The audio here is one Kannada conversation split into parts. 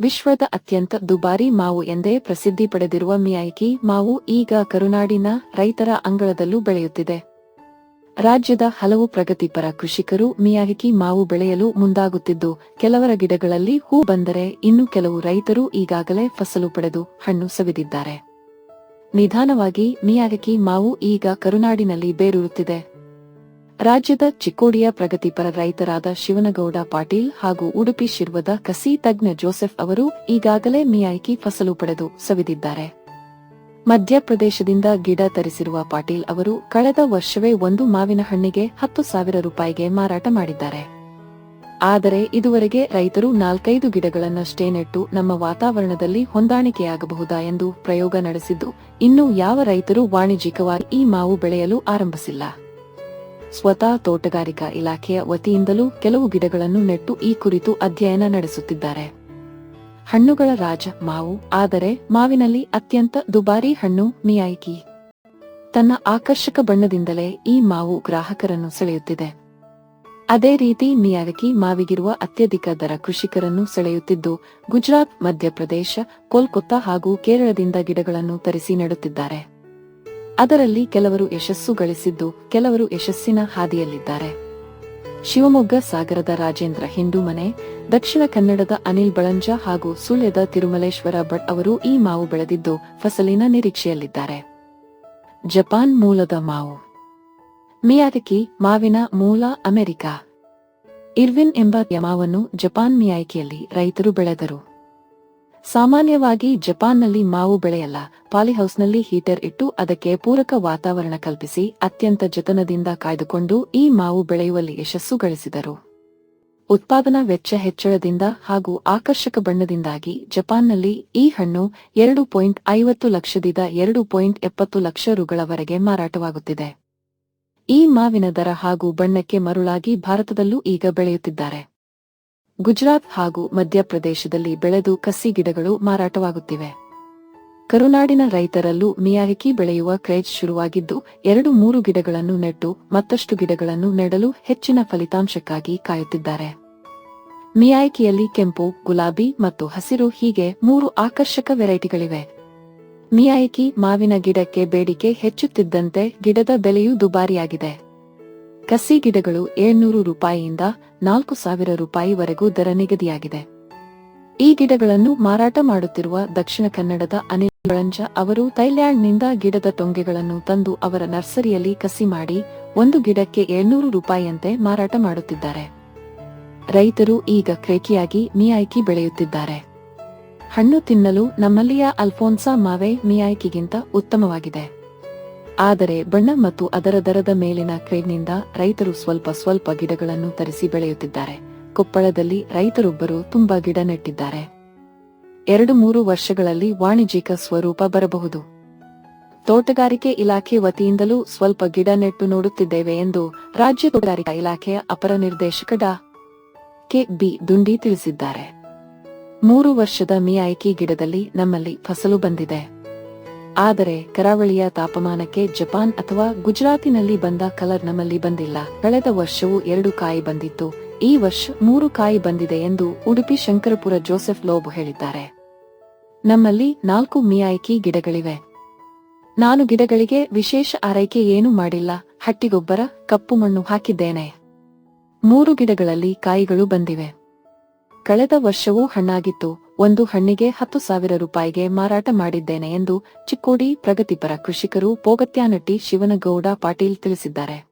ವಿಶ್ವದ ಅತ್ಯಂತ ದುಬಾರಿ ಮಾವು ಎಂದೇ ಪ್ರಸಿದ್ಧಿ ಪಡೆದಿರುವ ಮಿಯಾಯಿಕಿ ಮಾವು ಈಗ ಕರುನಾಡಿನ ರೈತರ ಅಂಗಳದಲ್ಲೂ ಬೆಳೆಯುತ್ತಿದೆ. ರಾಜ್ಯದ ಹಲವು ಪ್ರಗತಿಪರ ಕೃಷಿಕರು ಮಿಯಾಯಿಕಿ ಮಾವು ಬೆಳೆಯಲು ಮುಂದಾಗುತ್ತಿದ್ದು, ಕೆಲವರ ಗಿಡಗಳಲ್ಲಿ ಹೂ ಬಂದರೆ ಇನ್ನು ಕೆಲವು ರೈತರು ಈಗಾಗಲೇ ಫಸಲು ಪಡೆದು ಹಣ್ಣು ಸವಿದಿದ್ದಾರೆ. ನಿಧಾನವಾಗಿ ಮಿಯಾಹಿಕಿ ಮಾವು ಈಗ ಕರುನಾಡಿನಲ್ಲಿ ಬೇರೂರುತ್ತಿದೆ. ರಾಜ್ಯದ ಚಿಕ್ಕೋಡಿಯ ಪ್ರಗತಿಪರ ರೈತರಾದ ಶಿವನಗೌಡ ಪಾಟೀಲ್ ಹಾಗೂ ಉಡುಪಿ ಶಿರ್ವದ ಕಸಿ ತಜ್ಞ ಜೋಸೆಫ್ ಅವರು ಈಗಾಗಲೇ ಮಿಯಾಯಿಕಿ ಫಸಲು ಪಡೆದು ಸವಿದಿದ್ದಾರೆ. ಮಧ್ಯಪ್ರದೇಶದಿಂದ ಗಿಡ ತರಿಸಿರುವ ಪಾಟೀಲ್ ಅವರು ಕಳೆದ ವರ್ಷವೇ ಒಂದು ಮಾವಿನ ಹಣ್ಣಿಗೆ ಹತ್ತು ಸಾವಿರ ರೂಪಾಯಿಗೆ ಮಾರಾಟ ಮಾಡಿದ್ದಾರೆ. ಆದರೆ ಇದುವರೆಗೆ ರೈತರು ನಾಲ್ಕೈದು ಗಿಡಗಳನ್ನಷ್ಟೇ ನೆಟ್ಟು ನಮ್ಮ ವಾತಾವರಣದಲ್ಲಿ ಹೊಂದಾಣಿಕೆಯಾಗಬಹುದಾ ಎಂದು ಪ್ರಯೋಗ ನಡೆಸಿದ್ದು, ಇನ್ನು ಯಾವ ರೈತರು ವಾಣಿಜ್ಯಿಕವಾಗಿ ಈ ಮಾವು ಬೆಳೆಯಲು ಆರಂಭಿಸಿಲ್ಲ. ಸ್ವತಃ ತೋಟಗಾರಿಕಾ ಇಲಾಖೆಯ ವತಿಯಿಂದಲೂ ಕೆಲವು ಗಿಡಗಳನ್ನು ನೆಟ್ಟು ಈ ಕುರಿತು ಅಧ್ಯಯನ ನಡೆಸುತ್ತಿದ್ದಾರೆ. ಹಣ್ಣುಗಳ ರಾಜ ಮಾವು, ಆದರೆ ಮಾವಿನಲ್ಲಿ ಅತ್ಯಂತ ದುಬಾರಿ ಹಣ್ಣು ಮಿಯಾಯಿಕಿ. ತನ್ನ ಆಕರ್ಷಕ ಬಣ್ಣದಿಂದಲೇ ಈ ಮಾವು ಗ್ರಾಹಕರನ್ನು ಸೆಳೆಯುತ್ತಿದೆ. ಅದೇ ರೀತಿ ಮಿಯಾಗಕಿ ಮಾವಿಗಿರುವ ಅತ್ಯಧಿಕ ದರ ಕೃಷಿಕರನ್ನು ಸೆಳೆಯುತ್ತಿದ್ದು, ಗುಜರಾತ್, ಮಧ್ಯಪ್ರದೇಶ, ಕೋಲ್ಕತ್ತಾ ಹಾಗೂ ಕೇರಳದಿಂದ ಗಿಡಗಳನ್ನು ತರಿಸಿ ನೆಡುತ್ತಿದ್ದಾರೆ. ಅದರಲ್ಲಿ ಕೆಲವರು ಯಶಸ್ಸು ಗಳಿಸಿದ್ದು ಕೆಲವರು ಯಶಸ್ಸಿನ ಹಾದಿಯಲ್ಲಿದ್ದಾರೆ. ಶಿವಮೊಗ್ಗ ಸಾಗರದ ರಾಜೇಂದ್ರ ಹಿಂದೂಮನೆ ದಕ್ಷಿಣ ಕನ್ನಡದ ಅನಿಲ್ ಬಳಂಜ ಹಾಗೂ ಸುಳ್ಯದ ತಿರುಮಲೇಶ್ವರ ಭಟ್ ಅವರು ಈ ಮಾವು ಬೆಳೆದಿದ್ದು ಫಸಲಿನ ನಿರೀಕ್ಷೆಯಲ್ಲಿದ್ದಾರೆ. ಜಪಾನ್ ಮೂಲದ ಮಾವು. ಮಿಯಾದಕಿ, ಮಾವಿನ ಮೂಲ, ಅಮೆರಿಕ. ಇರ್ವಿನ್ ಎಂಬ ಯಮಾವನ್ನು ಜಪಾನ್ ಮಿಯಾಯಿಕೆಯಲ್ಲಿ ರೈತರು ಬೆಳೆದರು. ಸಾಮಾನ್ಯವಾಗಿ ಜಪಾನ್ನಲ್ಲಿ ಮಾವು ಬೆಳೆಯಲ್ಲ, ಪಾಲಿಹೌಸ್ನಲ್ಲಿ ಹೀಟರ್ ಇಟ್ಟು ಅದಕ್ಕೆ ಪೂರಕ ವಾತಾವರಣ ಕಲ್ಪಿಸಿ ಅತ್ಯಂತ ಜತನದಿಂದ ಕಾಯ್ದುಕೊಂಡು ಈ ಮಾವು ಬೆಳೆಯುವಲ್ಲಿ ಯಶಸ್ಸು ಗಳಿಸಿದರು. ಉತ್ಪಾದನಾ ವೆಚ್ಚ ಹೆಚ್ಚಳದಿಂದ ಹಾಗೂ ಆಕರ್ಷಕ ಬಣ್ಣದಿಂದಾಗಿ ಜಪಾನ್ನಲ್ಲಿ ಈ ಹಣ್ಣು ಎರಡು ಪಾಯಿಂಟ್ ಐವತ್ತು ಲಕ್ಷದಿಂದ ಎರಡು ಪಾಯಿಂಟ್ ಎಪ್ಪತ್ತು ಲಕ್ಷ ರುಗಳವರೆಗೆ ಮಾರಾಟವಾಗುತ್ತಿದೆ. ಈ ಮಾವಿನ ದರ ಹಾಗೂ ಬಣ್ಣಕ್ಕೆ ಮರುಳಾಗಿ ಭಾರತದಲ್ಲೂ ಈಗ ಬೆಳೆಯುತ್ತಿದ್ದಾರೆ. ಗುಜರಾತ್ ಹಾಗೂ ಮಧ್ಯಪ್ರದೇಶದಲ್ಲಿ ಬೆಳೆದು ಕಸಿ ಗಿಡಗಳು ಮಾರಾಟವಾಗುತ್ತಿವೆ. ಕರುನಾಡಿನ ರೈತರಲ್ಲೂ ಮಿಯಾಹಿಕಿ ಬೆಳೆಯುವ ಕ್ರೇಜ್ ಶುರುವಾಗಿದ್ದು, ಎರಡು ಮೂರು ಗಿಡಗಳನ್ನು ನೆಟ್ಟು ಮತ್ತಷ್ಟು ಗಿಡಗಳನ್ನು ನೆಡಲು ಹೆಚ್ಚಿನ ಫಲಿತಾಂಶಕ್ಕಾಗಿ ಕಾಯುತ್ತಿದ್ದಾರೆ. ಮಿಯಾಯಿಕಿಯಲ್ಲಿ ಕೆಂಪು, ಗುಲಾಬಿ ಮತ್ತು ಹಸಿರು ಹೀಗೆ ಮೂರು ಆಕರ್ಷಕ ವೆರೈಟಿಗಳಿವೆ. ಮಿಯಾಯಿಕಿ ಮಾವಿನ ಗಿಡಕ್ಕೆ ಬೇಡಿಕೆ ಹೆಚ್ಚುತ್ತಿದ್ದಂತೆ ಗಿಡದ ಬೆಲೆಯೂ ದುಬಾರಿಯಾಗಿದೆ. ಕಸಿ ಗಿಡಗಳು ಏಳ್ನೂರು ರೂಪಾಯಿಯಿಂದ ನಾಲ್ಕು ಸಾವಿರ ರೂಪಾಯಿವರೆಗೂ ದರ ನಿಗದಿಯಾಗಿದೆ. ಈ ಗಿಡಗಳನ್ನು ಮಾರಾಟ ಮಾಡುತ್ತಿರುವ ದಕ್ಷಿಣ ಕನ್ನಡದ ಅನಿಲ್ ಬಳಂಜ ಅವರು ಥೈಲ್ಯಾಂಡ್ನಿಂದ ಗಿಡದ ತೊಂಗೆಗಳನ್ನು ತಂದು ಅವರ ನರ್ಸರಿಯಲ್ಲಿ ಕಸಿ ಮಾಡಿ ಒಂದು ಗಿಡಕ್ಕೆ ಏಳ್ನೂರು ರೂಪಾಯಿಯಂತೆ ಮಾರಾಟ ಮಾಡುತ್ತಿದ್ದಾರೆ. ರೈತರು ಈಗ ಕ್ರೇಕಿಯಾಗಿ ಮಿಯಾಯ್ಕಿ ಬೆಳೆಯುತ್ತಿದ್ದಾರೆ. ಹಣ್ಣು ತಿನ್ನಲು ನಮ್ಮಲ್ಲಿಯ ಅಲ್ಫೋನ್ಸಾ ಮಾವೆ ಮಿಯಾಯ್ಕಿಗಿಂತ ಉತ್ತಮವಾಗಿದೆ. ಆದರೆ ಬಣ್ಣ ಮತ್ತು ಅದರ ದರದ ಮೇಲಿನ ಕ್ರೇಡ್ನಿಂದ ರೈತರು ಸ್ವಲ್ಪ ಸ್ವಲ್ಪ ಗಿಡಗಳನ್ನು ತರಿಸಿ ಬೆಳೆಯುತ್ತಿದ್ದಾರೆ. ಕೊಪ್ಪಳದಲ್ಲಿ ರೈತರೊಬ್ಬರು ತುಂಬಾ ಗಿಡ ನೆಟ್ಟಿದ್ದಾರೆ. ಎರಡು ಮೂರು ವರ್ಷಗಳಲ್ಲಿ ವಾಣಿಜ್ಯಿಕ ಸ್ವರೂಪ ಬರಬಹುದು. ತೋಟಗಾರಿಕೆ ಇಲಾಖೆ ವತಿಯಿಂದಲೂ ಸ್ವಲ್ಪ ಗಿಡ ನೆಟ್ಟು ನೋಡುತ್ತಿದ್ದೇವೆ ಎಂದು ರಾಜ್ಯ ತೋಟಗಾರಿಕಾ ಇಲಾಖೆಯ ಅಪರ ನಿರ್ದೇಶಕ ಡಾ. ಕೆ. ಬಿ. ದುಂಡಿ ತಿಳಿಸಿದ್ದಾರೆ. ಮೂರು ವರ್ಷದ ಮಿಯಾಯಿಕಿ ಗಿಡದಲ್ಲಿ ನಮ್ಮಲ್ಲಿ ಫಸಲು ಬಂದಿದೆ. ಆದರೆ ಕರಾವಳಿಯ ತಾಪಮಾನಕ್ಕೆ ಜಪಾನ್ ಅಥವಾ ಗುಜರಾತಿನಲ್ಲಿ ಬಂದ ಕಲರ್ ನಮ್ಮಲ್ಲಿ ಬಂದಿಲ್ಲ. ಕಳೆದ ವರ್ಷವೂ ಎರಡು ಕಾಯಿ ಬಂದಿತ್ತು. ಈ ವರ್ಷ ಮೂರು ಕಾಯಿ ಬಂದಿದೆ ಎಂದು ಉಡುಪಿ ಶಂಕರಪುರ ಜೋಸೆಫ್ ಲೋಬ್ ಹೇಳಿದ್ದಾರೆ. ನಮ್ಮಲ್ಲಿ ನಾಲ್ಕು ಮಿಯಾಯಿಕಿ ಗಿಡಗಳಿವೆ. ನಾನು ಗಿಡಗಳಿಗೆ ವಿಶೇಷ ಆರೈಕೆ ಏನೂ ಮಾಡಿಲ್ಲ. ಹಟ್ಟಿಗೊಬ್ಬರ, ಕಪ್ಪು ಮಣ್ಣು ಹಾಕಿದ್ದೇನೆ. ಮೂರು ಗಿಡಗಳಲ್ಲಿ ಕಾಯಿಗಳು ಬಂದಿವೆ. ಕಳೆದ ವರ್ಷವೂ ಹಣ್ಣಾಗಿತ್ತು. ಒಂದು ಹಣ್ಣಿಗೆ ಹತ್ತು ಸಾವಿರ ರೂಪಾಯಿಗೆ ಮಾರಾಟ ಮಾಡಿದ್ದೇನೆ ಎಂದು ಚಿಕ್ಕೋಡಿ ಪ್ರಗತಿಪರ ಕೃಷಿಕರು ಪೋಗತ್ಯಾನಟ್ಟಿ ಶಿವನಗೌಡ ಪಾಟೀಲ್ ತಿಳಿಸಿದ್ದಾರೆ.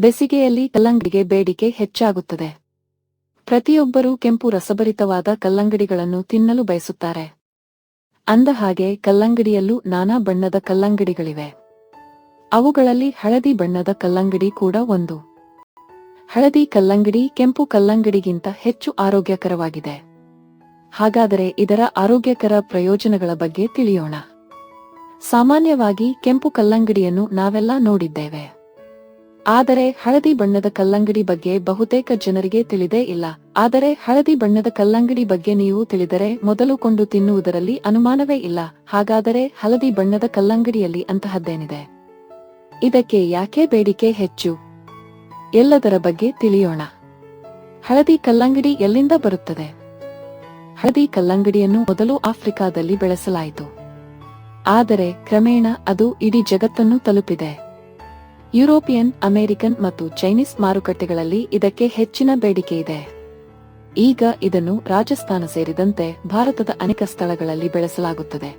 ಬೇಸಿಗೆಯಲ್ಲಿ ಕಲ್ಲಂಗಡಿಗೆ ಬೇಡಿಕೆ ಹೆಚ್ಚಾಗುತ್ತದೆ. ಪ್ರತಿಯೊಬ್ಬರೂ ಕೆಂಪು ರಸಭರಿತವಾದ ಕಲ್ಲಂಗಡಿಗಳನ್ನು ತಿನ್ನಲು ಬಯಸುತ್ತಾರೆ. ಅಂದ ಹಾಗೆ ಕಲ್ಲಂಗಡಿಯಲ್ಲೂ ನಾನಾ ಬಣ್ಣದ ಕಲ್ಲಂಗಡಿಗಳಿವೆ. ಅವುಗಳಲ್ಲಿ ಹಳದಿ ಬಣ್ಣದ ಕಲ್ಲಂಗಡಿ ಕೂಡ ಒಂದು. ಹಳದಿ ಕಲ್ಲಂಗಡಿ ಕೆಂಪು ಕಲ್ಲಂಗಡಿಗಿಂತ ಹೆಚ್ಚು ಆರೋಗ್ಯಕರವಾಗಿದೆ. ಹಾಗಾದರೆ ಇದರ ಆರೋಗ್ಯಕರ ಪ್ರಯೋಜನಗಳ ಬಗ್ಗೆ ತಿಳಿಯೋಣ. ಸಾಮಾನ್ಯವಾಗಿ ಕೆಂಪು ಕಲ್ಲಂಗಡಿಯನ್ನು ನಾವೆಲ್ಲ ನೋಡಿದ್ದೇವೆ. ಆದರೆ ಹಳದಿ ಬಣ್ಣದ ಕಲ್ಲಂಗಡಿ ಬಗ್ಗೆ ಬಹುತೇಕ ಜನರಿಗೆ ತಿಳಿದೇ ಇಲ್ಲ. ಆದರೆ ಹಳದಿ ಬಣ್ಣದ ಕಲ್ಲಂಗಡಿ ಬಗ್ಗೆ ನೀವು ತಿಳಿದರೆ ಮೊದಲು ಕೊಂಡು ತಿನ್ನುವುದರಲ್ಲಿ ಅನುಮಾನವೇ ಇಲ್ಲ. ಹಾಗಾದರೆ ಹಳದಿ ಬಣ್ಣದ ಕಲ್ಲಂಗಡಿಯಲ್ಲಿ ಅಂತಹದ್ದೇನಿದೆ? ಇದಕ್ಕೆ ಯಾಕೆ ಬೇಡಿಕೆ ಹೆಚ್ಚು? ಎಲ್ಲದರ ಬಗ್ಗೆ ತಿಳಿಯೋಣ. ಹಳದಿ ಕಲ್ಲಂಗಡಿ ಎಲ್ಲಿಂದ ಬರುತ್ತದೆ? ಹಳದಿ ಕಲ್ಲಂಗಡಿಯನ್ನು ಮೊದಲು ಆಫ್ರಿಕಾದಲ್ಲಿ ಬೆಳೆಸಲಾಯಿತು. ಆದರೆ ಕ್ರಮೇಣ ಅದು ಇಡೀ ಜಗತ್ತನ್ನು ತಲುಪಿದೆ. ಯುರೋಪಿಯನ್, ಅಮೆರಿಕನ್ ಮತ್ತು ಚೈನೀಸ್ ಮಾರುಕಟ್ಟೆಗಳಲ್ಲಿ ಇದಕ್ಕೆ ಹೆಚ್ಚಿನ ಬೇಡಿಕೆ ಇದೆ. ಈಗ ಇದನ್ನು ರಾಜಸ್ಥಾನ ಸೇರಿದಂತೆ ಭಾರತದ ಅನೇಕ ಸ್ಥಳಗಳಲ್ಲಿ ಬೆಳೆಸಲಾಗುತ್ತದೆ.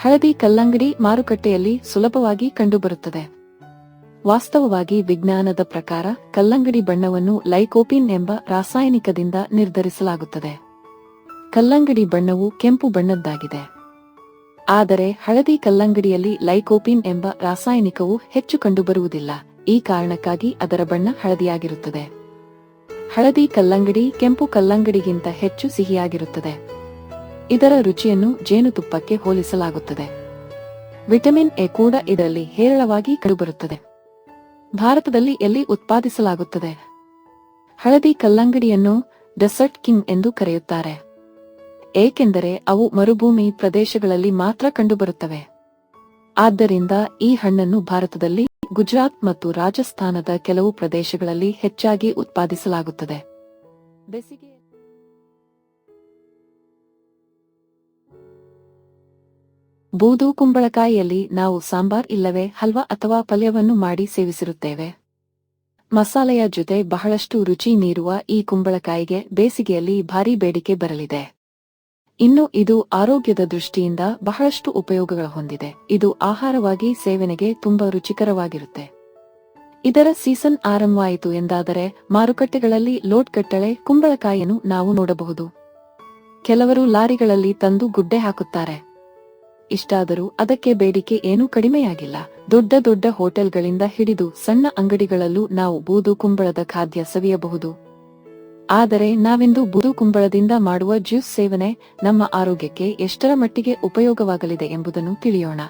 ಹಳದಿ ಕಲ್ಲಂಗಡಿ ಮಾರುಕಟ್ಟೆಯಲ್ಲಿ ಸುಲಭವಾಗಿ ಕಂಡುಬರುತ್ತದೆ. ವಾಸ್ತವವಾಗಿ ವಿಜ್ಞಾನದ ಪ್ರಕಾರ ಕಲ್ಲಂಗಡಿ ಬಣ್ಣವನ್ನು ಲೈಕೋಪಿನ್ ಎಂಬ ರಾಸಾಯನಿಕದಿಂದ ನಿರ್ಧರಿಸಲಾಗುತ್ತದೆ. ಕಲ್ಲಂಗಡಿ ಬಣ್ಣವು ಕೆಂಪು ಬಣ್ಣದ್ದಾಗಿದೆ. ಆದರೆ ಹಳದಿ ಕಲ್ಲಂಗಡಿಯಲ್ಲಿ ಲೈಕೋಪಿನ್ ಎಂಬ ರಾಸಾಯನಿಕವು ಹೆಚ್ಚು ಕಂಡುಬರುವುದಿಲ್ಲ. ಈ ಕಾರಣಕ್ಕಾಗಿ ಅದರ ಬಣ್ಣ ಹಳದಿಯಾಗಿರುತ್ತದೆ. ಹಳದಿ ಕಲ್ಲಂಗಡಿ ಕೆಂಪು ಕಲ್ಲಂಗಡಿಗಿಂತ ಹೆಚ್ಚು ಸಿಹಿಯಾಗಿರುತ್ತದೆ. ಇದರ ರುಚಿಯನ್ನು ಜೇನುತುಪ್ಪಕ್ಕೆ ಹೋಲಿಸಲಾಗುತ್ತದೆ. ವಿಟಮಿನ್ ಎ ಕೂಡ ಇದರಲ್ಲಿ ಹೇರಳವಾಗಿ ಕಂಡುಬರುತ್ತದೆ. ಭಾರತದಲ್ಲಿ ಎಲ್ಲಿ ಉತ್ಪಾದಿಸಲಾಗುತ್ತದೆ? ಹಳದಿ ಕಲ್ಲಂಗಡಿಯನ್ನು ಡೆಸರ್ಟ್ ಕಿಂಗ್ ಎಂದು ಕರೆಯುತ್ತಾರೆ. ಏಕೆಂದರೆ ಅವು ಮರುಭೂಮಿ ಪ್ರದೇಶಗಳಲ್ಲಿ ಮಾತ್ರ ಕಂಡುಬರುತ್ತವೆ. ಆದ್ದರಿಂದ ಈ ಹಣ್ಣನ್ನು ಭಾರತದಲ್ಲಿ ಗುಜರಾತ್ ಮತ್ತು ರಾಜಸ್ಥಾನದ ಕೆಲವು ಪ್ರದೇಶಗಳಲ್ಲಿ ಹೆಚ್ಚಾಗಿ ಉತ್ಪಾದಿಸಲಾಗುತ್ತದೆ. ಬೂದು ಕುಂಬಳಕಾಯಿಯಲ್ಲಿ ನಾವು ಸಾಂಬಾರ್ ಇಲ್ಲವೇ ಹಲ್ವಾ ಅಥವಾ ಪಲ್ಯವನ್ನು ಮಾಡಿ ಸೇವಿಸಿರುತ್ತೇವೆ. ಮಸಾಲೆಯ ಜೊತೆ ಬಹಳಷ್ಟು ರುಚಿ ನೀರುವ ಈ ಕುಂಬಳಕಾಯಿಗೆ ಬೇಸಿಗೆಯಲ್ಲಿ ಭಾರೀ ಬೇಡಿಕೆ ಬರಲಿದೆ. ಇನ್ನು ಇದು ಆರೋಗ್ಯದ ದೃಷ್ಟಿಯಿಂದ ಬಹಳಷ್ಟು ಉಪಯೋಗಗಳ ಹೊಂದಿದೆ. ಇದು ಆಹಾರವಾಗಿ ಸೇವನೆಗೆ ತುಂಬಾ ರುಚಿಕರವಾಗಿರುತ್ತೆ. ಇದರ ಸೀಸನ್ ಆರಂಭವಾಯಿತು ಎಂದಾದರೆ ಮಾರುಕಟ್ಟೆಗಳಲ್ಲಿ ಲೋಡ್ ಕಟ್ಟಳೆ ಕುಂಬಳಕಾಯಿಯನ್ನು ನಾವು ನೋಡಬಹುದು. ಕೆಲವರು ಲಾರಿಗಳಲ್ಲಿ ತಂದು ಗುಡ್ಡೆ ಹಾಕುತ್ತಾರೆ. ಇಷ್ಟಾದರೂ ಅದಕ್ಕೆ ಬೇಡಿಕೆ ಏನೂ ಕಡಿಮೆಯಾಗಿಲ್ಲ. ದೊಡ್ಡ ದೊಡ್ಡ ಹೋಟೆಲ್ಗಳಿಂದ ಹಿಡಿದು ಸಣ್ಣ ಅಂಗಡಿಗಳಲ್ಲೂ ನಾವು ಬೂದು ಕುಂಬಳದ ಖಾದ್ಯ ಸವಿಯಬಹುದು. ಆದರೆ ನಾವಿಂದು ಬೂದು ಕುಂಬಳದಿಂದ ಮಾಡುವ ಜ್ಯೂಸ್ ಸೇವನೆ ನಮ್ಮ ಆರೋಗ್ಯಕ್ಕೆ ಎಷ್ಟರ ಮಟ್ಟಿಗೆ ಉಪಯೋಗವಾಗಲಿದೆ ಎಂಬುದನ್ನು ತಿಳಿಯೋಣ.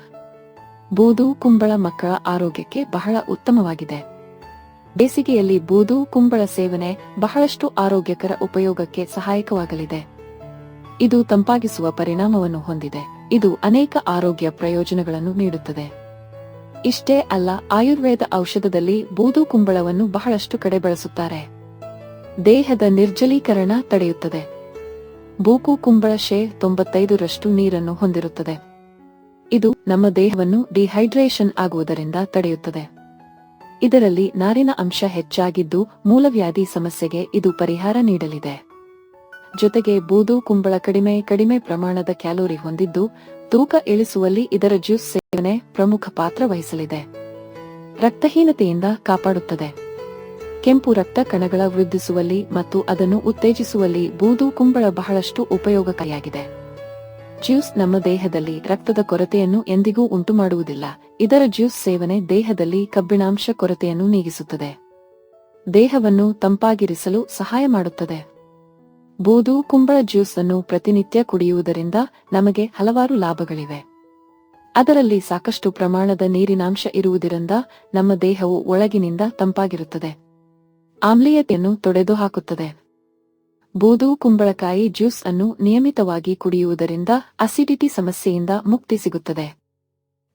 ಬೂದು ಕುಂಬಳ ಮಕ್ಕಳ ಆರೋಗ್ಯಕ್ಕೆ ಬಹಳ ಉತ್ತಮವಾಗಿದೆ. ಬೇಸಿಗೆಯಲ್ಲಿ ಬೂದು ಕುಂಬಳ ಸೇವನೆ ಬಹಳಷ್ಟು ಆರೋಗ್ಯಕರ ಉಪಯೋಗಕ್ಕೆ ಸಹಾಯಕವಾಗಲಿದೆ. ಇದು ತಂಪಾಗಿಸುವ ಪರಿಣಾಮವನ್ನು ಹೊಂದಿದೆ. ಇದು ಅನೇಕ ಆರೋಗ್ಯ ಪ್ರಯೋಜನಗಳನ್ನು ನೀಡುತ್ತದೆ. ಇಷ್ಟೇ ಅಲ್ಲ, ಆಯುರ್ವೇದ ಔಷಧದಲ್ಲಿ ಬೂದು ಕುಂಬಳವನ್ನು ಬಹಳಷ್ಟು ಕಡೆ ಬಳಸುತ್ತಾರೆ. ದೇಹದ ನಿರ್ಜಲೀಕರಣ ತಡೆಯುತ್ತದೆ. ಬೂಕು ಕುಂಬಳ ಶೇ ತೊಂಬತ್ತೈದರಷ್ಟು ನೀರನ್ನು ಹೊಂದಿರುತ್ತದೆ. ಇದು ನಮ್ಮ ದೇಹವನ್ನು ಡಿಹೈಡ್ರೇಷನ್ ಆಗುವುದರಿಂದ ತಡೆಯುತ್ತದೆ. ಇದರಲ್ಲಿ ನಾರಿನ ಅಂಶ ಹೆಚ್ಚಾಗಿದ್ದು ಮೂಲವ್ಯಾಧಿ ಸಮಸ್ಯೆಗೆ ಇದು ಪರಿಹಾರ ನೀಡಲಿದೆ. ಜೊತೆಗೆ ಬೂದು ಕುಂಬಳ ಕಡಿಮೆ ಕಡಿಮೆ ಪ್ರಮಾಣದ ಕ್ಯಾಲೋರಿ ಹೊಂದಿದ್ದು ತೂಕ ಇಳಿಸುವಲ್ಲಿ ಇದರ ಜ್ಯೂಸ್ ಸೇವನೆ ಪ್ರಮುಖ ಪಾತ್ರ ವಹಿಸಲಿದೆ. ರಕ್ತಹೀನತೆಯಿಂದ ಕಾಪಾಡುತ್ತದೆ. ಕೆಂಪು ರಕ್ತ ಕಣಗಳ ವೃದ್ಧಿಸುವಲ್ಲಿ ಮತ್ತು ಅದನ್ನು ಉತ್ತೇಜಿಸುವಲ್ಲಿ ಬೂದು ಕುಂಬಳ ಬಹಳಷ್ಟು ಉಪಯೋಗಕಾರಿಯಾಗಿದೆ. ಜ್ಯೂಸ್ ನಮ್ಮ ದೇಹದಲ್ಲಿ ರಕ್ತದ ಕೊರತೆಯನ್ನು ಎಂದಿಗೂ ಉಂಟುಮಾಡುವುದಿಲ್ಲ. ಇದರ ಜ್ಯೂಸ್ ಸೇವನೆ ದೇಹದಲ್ಲಿ ಕಬ್ಬಿಣಾಂಶ ಕೊರತೆಯನ್ನು ನೀಗಿಸುತ್ತದೆ. ದೇಹವನ್ನು ತಂಪಾಗಿರಿಸಲು ಸಹಾಯ ಮಾಡುತ್ತದೆ. ಬೂದು ಕುಂಬಳ ಜ್ಯೂಸ್ ಅನ್ನು ಪ್ರತಿನಿತ್ಯ ಕುಡಿಯುವುದರಿಂದ ನಮಗೆ ಹಲವಾರು ಲಾಭಗಳಿವೆ. ಅದರಲ್ಲಿ ಸಾಕಷ್ಟು ಪ್ರಮಾಣದ ನೀರಿನಾಂಶ ಇರುವುದರಿಂದ ನಮ್ಮ ದೇಹವು ಒಳಗಿನಿಂದ ತಂಪಾಗಿರುತ್ತದೆ. ಆಮ್ಲೀಯತೆಯನ್ನು ತೊಡೆದು ಹಾಕುತ್ತದೆ ಬೂದು ಕುಂಬಳಕಾಯಿ ಜ್ಯೂಸ್ ಅನ್ನು ನಿಯಮಿತವಾಗಿ ಕುಡಿಯುವುದರಿಂದ ಅಸಿಡಿಟಿ ಸಮಸ್ಯೆಯಿಂದ ಮುಕ್ತಿ ಸಿಗುತ್ತದೆ.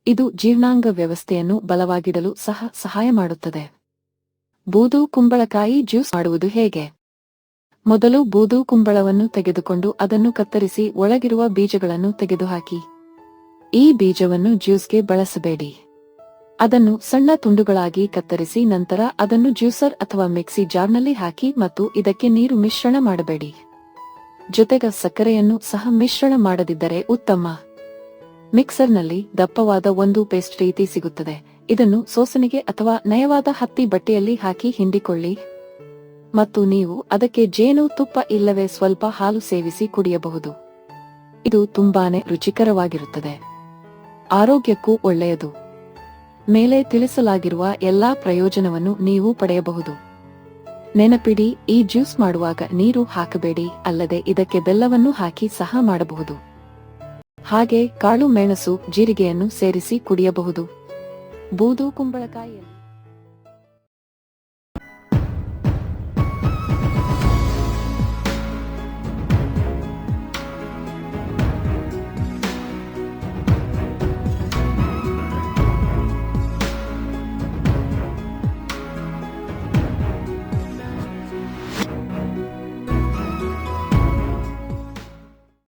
ಇದು ಜೀರ್ಣಾಂಗ ವ್ಯವಸ್ಥೆಯನ್ನು ಬಲವಾಗಿಡಲು ಸಹ ಸಹಾಯ ಮಾಡುತ್ತದೆ. ಬೂದು ಕುಂಬಳಕಾಯಿ ಜ್ಯೂಸ್ ಮಾಡುವುದು ಹೇಗೆ? ಮೊದಲು ಬೂದು ಕುಂಬಳವನ್ನು ತೆಗೆದುಕೊಂಡು ಅದನ್ನು ಕತ್ತರಿಸಿ ಒಳಗಿರುವ ಬೀಜಗಳನ್ನು ತೆಗೆದುಹಾಕಿ. ಈ ಬೀಜವನ್ನು ಜ್ಯೂಸ್ಗೆ ಬಳಸಬೇಡಿ. ಅದನ್ನು ಸಣ್ಣ ತುಂಡುಗಳಾಗಿ ಕತ್ತರಿಸಿ ನಂತರ ಅದನ್ನು ಜ್ಯೂಸರ್ ಅಥವಾ ಮಿಕ್ಸಿ ಜಾರ್ನಲ್ಲಿ ಹಾಕಿ ಮತ್ತು ಇದಕ್ಕೆ ನೀರು ಮಿಶ್ರಣ ಮಾಡಬೇಡಿ. ಜೊತೆಗೆ ಸಕ್ಕರೆಯನ್ನು ಸಹ ಮಿಶ್ರಣ ಮಾಡದಿದ್ದರೆ ಉತ್ತಮ. ಮಿಕ್ಸರ್ನಲ್ಲಿ ದಪ್ಪವಾದ ಒಂದು ಪೇಸ್ಟ್ ರೀತಿ ಸಿಗುತ್ತದೆ. ಇದನ್ನು ಸೋಸನಿಗೆ ಅಥವಾ ನಯವಾದ ಹತ್ತಿ ಬಟ್ಟೆಯಲ್ಲಿ ಹಾಕಿ ಹಿಂಡಿಕೊಳ್ಳಿ. ಮತ್ತು ನೀವು ಅದಕ್ಕೆ ಜೇನು ತುಪ್ಪ ಇಲ್ಲವೇ ಸ್ವಲ್ಪ ಹಾಲು ಸೇವಿಸಿ ಕುಡಿಯಬಹುದು. ಇದು ತುಂಬಾನೇ ರುಚಿಕರವಾಗಿರುತ್ತದೆ. ಆರೋಗ್ಯಕ್ಕೂ ಒಳ್ಳೆಯದು. ಮೇಲೆ ತಿಳಿಸಲಾಗಿರುವ ಎಲ್ಲಾ ಪ್ರಯೋಜನವನ್ನು ನೀವು ಪಡೆಯಬಹುದು. ನೆನಪಿಡಿ, ಈ ಜ್ಯೂಸ್ ಮಾಡುವಾಗ ನೀರು ಹಾಕಬೇಡಿ, ಅಲ್ಲದೆ ಇದಕ್ಕೆ ಬೆಲ್ಲವನ್ನು ಹಾಕಿ ಸಹ ಮಾಡಬಹುದು. ಹಾಗೆ ಕಾಳು ಮೆಣಸು, ಜೀರಿಗೆಯನ್ನು ಸೇರಿಸಿ ಕುಡಿಯಬಹುದು. ಬೂದು ಕುಂಬಳಕಾಯಿಯಲ್ಲಿ